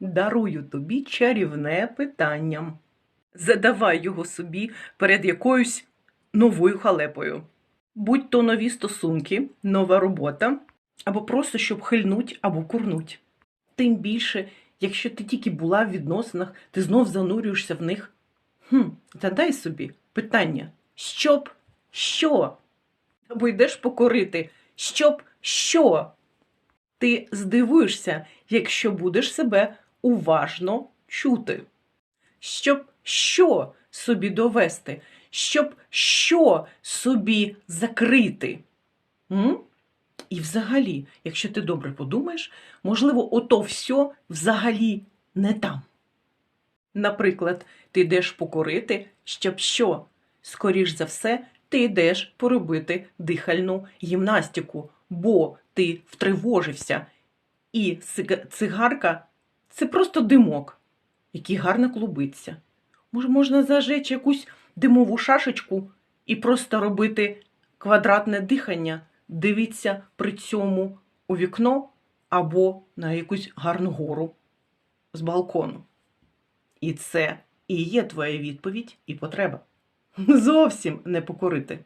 дарую тобі чарівне питання. Задавай його собі перед якоюсь новою халепою. Будь то нові стосунки, нова робота, або просто щоб хильнуть або курнуть. Тим більше, якщо ти тільки була в відносинах, ти знов занурюєшся в них. Хм, задай собі питання: щоб що? Або йдеш покорити, щоб що? Ти здивуєшся, якщо будеш себе уважно чути. Щоб що собі довести, щоб що собі закрити. М? І взагалі, якщо ти добре подумаєш, можливо, ото все взагалі не там. Наприклад, ти йдеш покорити, щоб що? Скоріш за все, ти йдеш поробити дихальну гімнастику, бо ти втривожився. І цигарка це просто димок, який гарно клубиться. Може, можна зажечь якусь димову шашечку і просто робити квадратне дихання, дивіться при цьому у вікно або на якусь гарну гору з балкону. І це і є твоя відповідь і потреба. Зовсім не покорити.